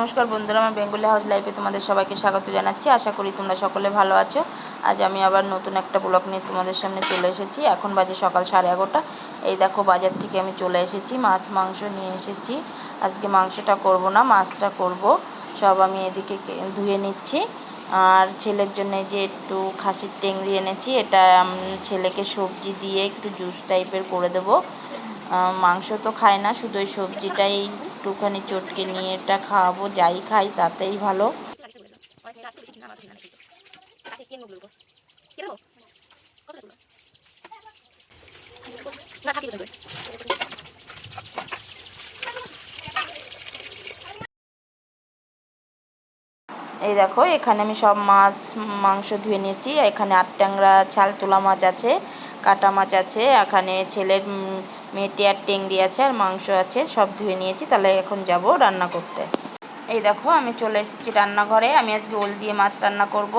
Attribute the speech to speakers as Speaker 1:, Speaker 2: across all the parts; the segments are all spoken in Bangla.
Speaker 1: নমস্কার বন্ধুরা আমার বেঙ্গলি হাউস লাইফে তোমাদের সবাইকে স্বাগত জানাচ্ছি। আশা করি তোমরা সকলে ভালো আছো। আজ আমি আবার নতুন একটা ব্লগ নিয়ে তোমাদের সামনে চলে এসেছি। এখন বাজে সকাল সাড়ে এগারোটা। এই দেখো, বাজার থেকে আমি চলে এসেছি, মাছ, মাংস নিয়ে এসেছি। আজকে মাংসটা করব না, মাছটা করব। সব আমি এদিকে ধুয়ে নিচ্ছি। আর ছেলের জন্য যে একটু খাসির টেংরি এনেছি, এটা ছেলেকে সবজি দিয়ে একটু জুস টাইপের করে দেবো। মাংস তো খায় না, শুধু ওই সবজিটাই একটুখানি চটকে নিয়ে এটা খাওয়াবো, যাই খাই, তাতেই ভালো। এই দেখো, এখানে আমি সব মাছ, মাংস ধুয়ে নিয়েছি। এখানে আট ট্যাংরা ছাল, তোলা মাছ আছে, কাটা মাছ আছে। এখানে ছেলের মেটে আর টেংরি আছে আর মাংস আছে, সব ধুয়ে নিয়েছি, তাহলে এখন যাব রান্না করতে। এই দেখো, আমি চলে এসেছি রান্নাঘরে। আমি আজকে ওল দিয়ে মাছ রান্না করব।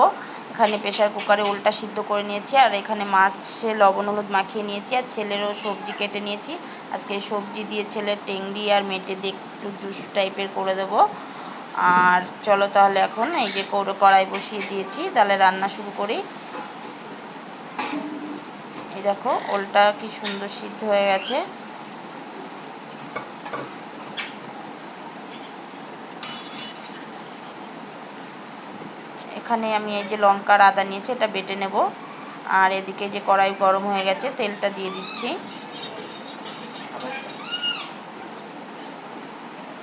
Speaker 1: এখানে প্রেশার কুকারে ওলটা সিদ্ধ করে নিয়েছি, আর এখানে মাছে লবণ হলুদ মাখিয়ে নিয়েছি, আর ছেলেরও সবজি কেটে নিয়েছি। আজকে সবজি দিয়ে ছেলের টেংরি আর মেটে দিয়ে একটু জুস টাইপের করে দেবো। আর চলো তাহলে এখন এই যে কড়াই বসিয়ে দিয়েছি, তাহলে রান্না শুরু করি। দেখো, ওলটা কি সুন্দর সিদ্ধ হয়ে গেছে। এখানে আমি এই যে লঙ্কার আদা নিয়েছি, এটা বেটে নেব। আর এদিকে যে কড়াই গরম হয়ে গেছে, তেলটা দিয়ে দিচ্ছি।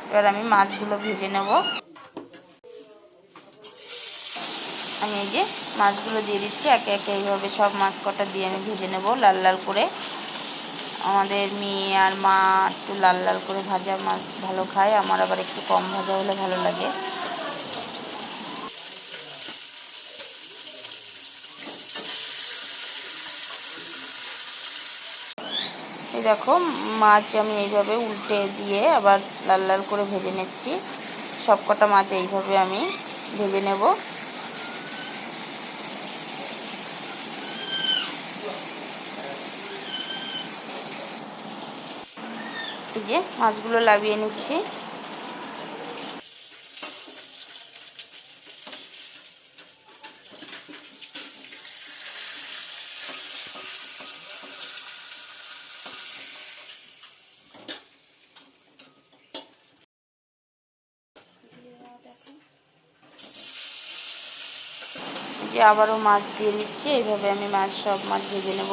Speaker 1: এবার আমি মাছগুলো ভেজে নেব। আমি এই যে মাছগুলো দিয়ে দিচ্ছি, একে একে এইভাবে সব মাছ কটা দিয়ে আমি ভেজে নেব লাল লাল করে। আমাদের মেয়ে আর মা একটু লাল লাল করে ভাজা মাছ ভালো খায়, আমার আবার একটু কম ভাজা হলে ভালো লাগে। এই দেখো, মাছ আমি এইভাবে উল্টে দিয়ে আবার লাল লাল করে ভেজে নিচ্ছি। সব কটা মাছ এইভাবে আমি ভেজে নেব। যে মাছগুলো লাভিয়ে নিচ্ছি। যে আবারও মাছ দিয়ে দিচ্ছি এইভাবে আমি মাছ সব মাছ ভেজে নেব।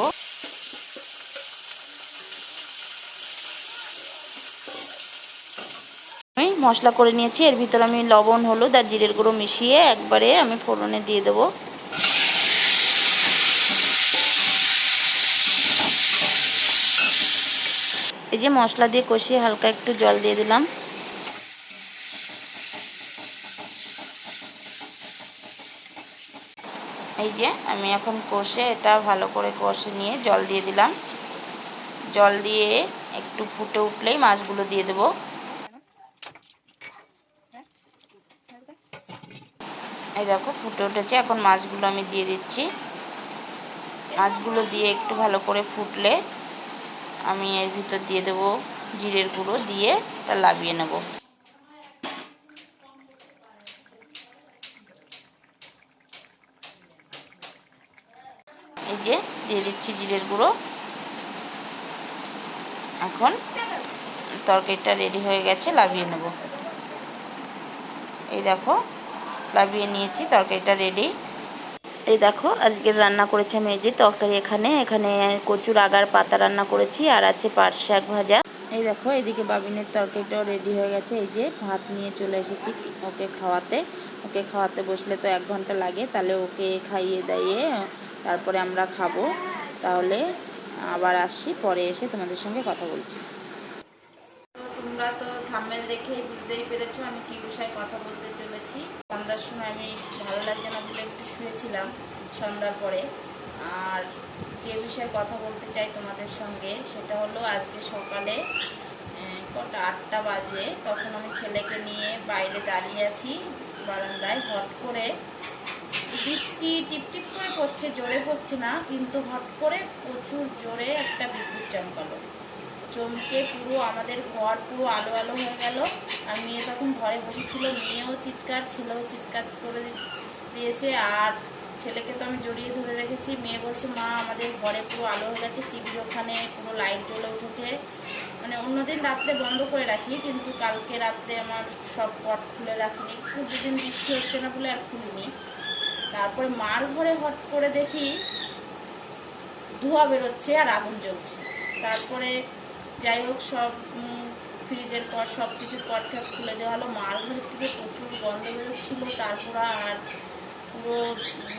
Speaker 1: মশলা করে নিয়েছি। এর ভিতরে আমি লবণ, হলুদ আর জিরের গুঁড়ো মিশিয়ে একবারে আমি ফোড়নে দিয়ে দেবো। এই যে মশলা দিয়ে কষিয়ে হালকা একটু জল দিয়ে দিলাম। এই যে আমি এখন কষে এটা ভালো করে কষে নিয়ে জল দিয়ে দিলাম। জল দিয়ে একটু ফুটে উঠলেই মাছগুলো দিয়ে দেব। এই দেখো, ফুটে উঠেছে। এখন মাছগুলো আমি দিয়ে দিচ্ছি। মাছগুলো দিয়ে একটু ভালো করে ফুটলে আমি এর ভিতর দিয়ে দেব জিরের গুঁড়ো, দিয়ে এটা লাভিয়ে নেব। এই যে, দিয়ে দিচ্ছি জিরের গুঁড়ো। এখন তরকারিটা রেডি হয়ে গেছে, লাভিয়ে নেব। এই দেখো লাভিয়ে নিয়েছি, তরকারিটা রেডি এই দেখো আজকের রান্না করেছি আমি এই যে তরকারি এখানে। এখানে কচুর আগার পাতা রান্না করেছি, আর আছে পাট শাক ভাজা। এই দেখো, এদিকে বাবিনের তরকারিটাও রেডি হয়ে গেছে। এই যে ভাত নিয়ে চলে এসেছি ওকে খাওয়াতে। ওকে খাওয়াতে বসলে তো এক ঘণ্টা লাগে, তাহলে ওকে খাইয়ে দাইয়ে তারপরে আমরা খাব। তাহলে আবার আসছি, পরে এসে তোমাদের সঙ্গে কথা বলছি।
Speaker 2: তোমরা তো থাম্বেল দেখেই বুঝতেই পেরেছ আমি কি বিষয়ে কথা বলতে চলেছি। সন্ধ্যার সময় আমি ভালো লাগছে না বলে একটু শুয়েছিলাম সন্ধ্যার পরে। আর যে বিষয়ে কথা বলতে চাই তোমাদের সঙ্গে, সেটা হলো আজকে সকালে কটা, আটটা বাজে, তখন আমি ছেলেকে নিয়ে বাইরে দাঁড়িয়ে আছি বারান্দায়। হট করে বৃষ্টি টিপটিপ করে পড়ছে, জোরে পড়ছে না, কিন্তু হট করে প্রচুর জোরে একটা বিদ্যুৎ চমকালো।
Speaker 1: চমকে পুরো আমাদের ঘর পুরো আলো আলো হয়ে গেল। আর মেয়ে তখন ঘরে বসেছিল, মেয়েও চিৎকার, ছেলেও চিৎকার করে দিয়েছে। আর ছেলেকে তো আমি জড়িয়ে ধরে রেখেছি। মেয়ে বলছে, মা, আমাদের ঘরে পুরো আলো হয়ে গেছে, টিভির ওখানে পুরো লাইট জ্বলে উঠেছে। মানে অন্যদিন রাত্রে বন্ধ করে রাখি, কিন্তু কালকে রাত্রে আমার সব পট খুলে রাখিনি। খুব দুদিন বৃষ্টি হচ্ছে না বলে আর খুলিনি। তারপরে মার ঘরে হট করে দেখি, ধোঁয়া বেরোচ্ছে আর আগুন জ্বলছে। তারপরে যাই হোক সব ফ্রিজের পর সব কিছু পট ঠট খুলে দেওয়া হলো। ঘরের থেকে প্রচুর গন্ধ বেরোচ্ছিল, তারপর আর পুরো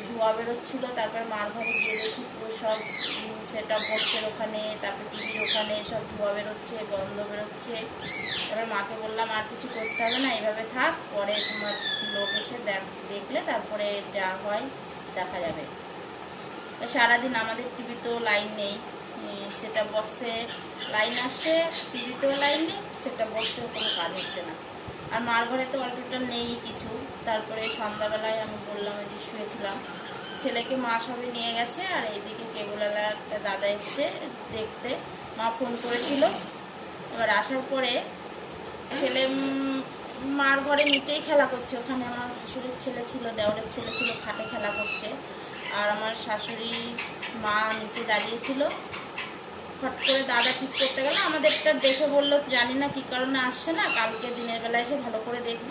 Speaker 1: ধোঁয়া বেরোচ্ছিল। তারপর মার ঘরে গিয়ে দেখি পুরো সব সেটা বক্সের ওখানে, তারপর টিভির ওখানে, সব ধোঁয়া বেরোচ্ছে, গন্ধ বেরোচ্ছে। তারপর মাকে বললাম, আর কিছু করতে হবে না, এইভাবে থাক, পরে তোমার লোক এসে দেখ- দেখলে তারপরে যা হয় দেখা যাবে। সারাদিন আমাদের টিভিতেও লাইন নেই। সেটা বক্সে লাইন আসছে টিভিতেও লাইন নেই, সেটা বক্সেও কোনো কাজ হচ্ছে না। আর মার ঘরে তো অলটোটাল নেই কিছু। তারপরে সন্ধ্যাবেলায় আমি বললাম ওই যে শুয়েছিলাম। ছেলেকে মা সবে নিয়ে গেছে, আর এইদিকে কেবলওয়ালা একটা দাদা এসছে দেখতে। মা ফোন করেছিল। এবার আসার পরে ছেলে মার ঘরে নিচেই খেলা করছে। ওখানে আমার শাশুড়ির ছেলে ছিল, দেওরের ছেলে ছিল, খাটে খেলা করছে। আর আমার শাশুড়ি মা নিচে দাঁড়িয়েছিল হট করে দাদা ঠিক করতে গেল। আমাদেরটা দেখে বলল, জানি না কি কারণে আসছে না, কালকে দিনের বেলা এসে ভালো করে দেখব।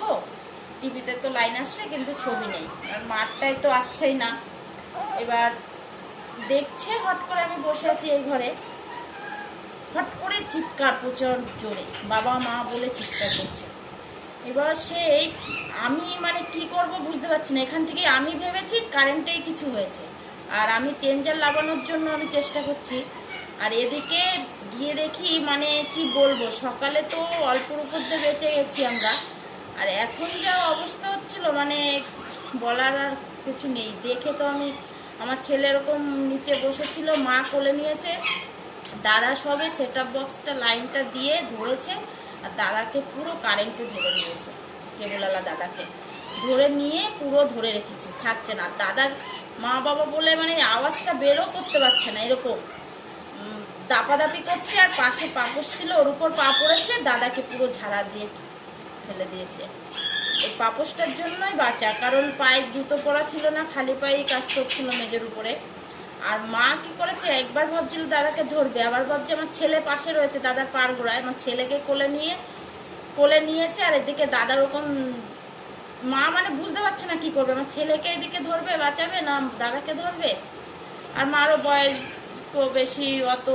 Speaker 1: টিভিতে তো লাইন আসছে, কিন্তু ছবি নেই। আর মাঠটাই তো আসছেই না। এবার দেখছে হট করে আমি বসে আছি এই ঘরে। হট করে চিৎকার প্রচুর জোরে। বাবা, মা বলে চিৎকার করছে। এবার সে আমি মানে কি করব বুঝতে পারছি না। এখান থেকে আমি ভেবেছি, কারেন্টেই কিছু হয়েছে। আর আমি চেঞ্জার লাগানোর জন্য আমি চেষ্টা করছি। আর এদিকে গিয়ে দেখি মানে কি বলব, সকালে তো অল্পর উপর দিয়ে বেঁচে গেছি আমরা। আর এখন যা অবস্থা হচ্ছিল মানে বলার আর কিছু নেই। দেখে তো আমি, আমার ছেলে এরকম নিচে বসেছিল, মা কোলে নিয়েছে। দাদা সবে সেট বক্সটা লাইনটা দিয়ে ধরেছে, আর দাদাকে পুরো কারেন্টে ধরে নিয়েছে কেবলালা দাদাকে। ধরে নিয়ে পুরো ধরে রেখেছে, ছাড়ছে না। দাদার মা বাবা বলে মানে আওয়াজটা বেরও করতে পারছে না, এরকম। দাপাদাপি করছে আর পাশে পাপড় ছিল, ওর উপর পা পড়েছে দাদাকে পুরো ঝাড়া দিয়ে ফেলে দিয়েছে। এই পাপোশটার জন্যই বাঁচা, কারণ পায়ে জুতো পরা ছিল না, খালি পায়েই কাজ করছিল মেজের উপরে। আর মা কি করেছে, একবার ভাবছিল দাদাকে ধরবে, আবার ভাবছে আমার ছেলে পাশে রয়েছে, দাদার পার গোড়ায়। আমার ছেলেকে কোলে নিয়ে, কোলে নিয়েছে, আর এদিকে দাদার ওরকম, মা মানে বুঝতে পারছে না কি করবে। আমার ছেলেকে এদিকে ধরবে, বাঁচাবে না দাদাকে ধরবে? আর মারও বয়স বেশি অত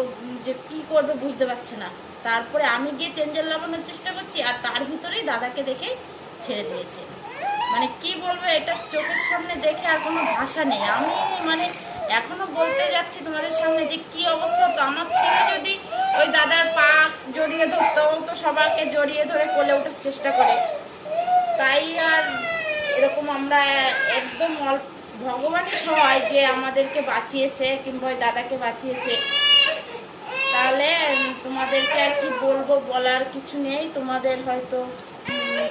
Speaker 1: যে কি করবে বুঝতে পারছে না। তারপরে আমি গিয়ে চেঞ্জার লাগানোর চেষ্টা করছি আর তার ভিতরেই দাদাকে দেখে ছেড়ে দিয়েছে। মানে কি বলব, এটা চোখের সামনে দেখে আর কোনো ভাষা নেই। আমি মানে এখনও বলতে যাচ্ছি তোমাদের সামনে যে কি অবস্থা। হতো আমার ছেলে যদি ওই দাদার পা জড়িয়ে ধরতো তো সবাইকে জড়িয়ে ধরে কোলে ওঠার চেষ্টা করে। তাই আর এরকম আমরা একদম অল্প ভগবানই সহায় যে আমাদেরকে বাঁচিয়েছে কিংবা দাদাকে বাঁচিয়েছে, তাহলে তোমাদেরকে আর কি বলব বলার কিছু নেই। তোমাদের হয়তো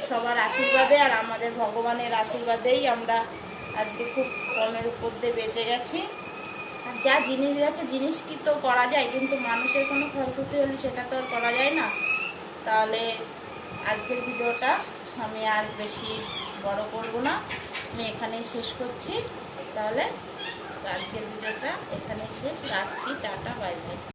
Speaker 1: সবার আশীর্বাদে আর আমাদের ভগবানের আশীর্বাদেই আমরা আজকে খুব কমের উপর দিয়ে বেঁচে গেছি। আর যা জিনিস গেছে, জিনিস কি তো করা যায়, কিন্তু মানুষের কোনো ক্ষয়ক্ষতি হলে সেটা তো আর করা যায় না। তাহলে আজকের ভিডিওটা আমি আর বেশি বড় করব না। আমি এখানেই শেষ করছি। তাহলে আজকের ভিডিওটা এখানেই শেষ। রাখছি। Tata bye bye.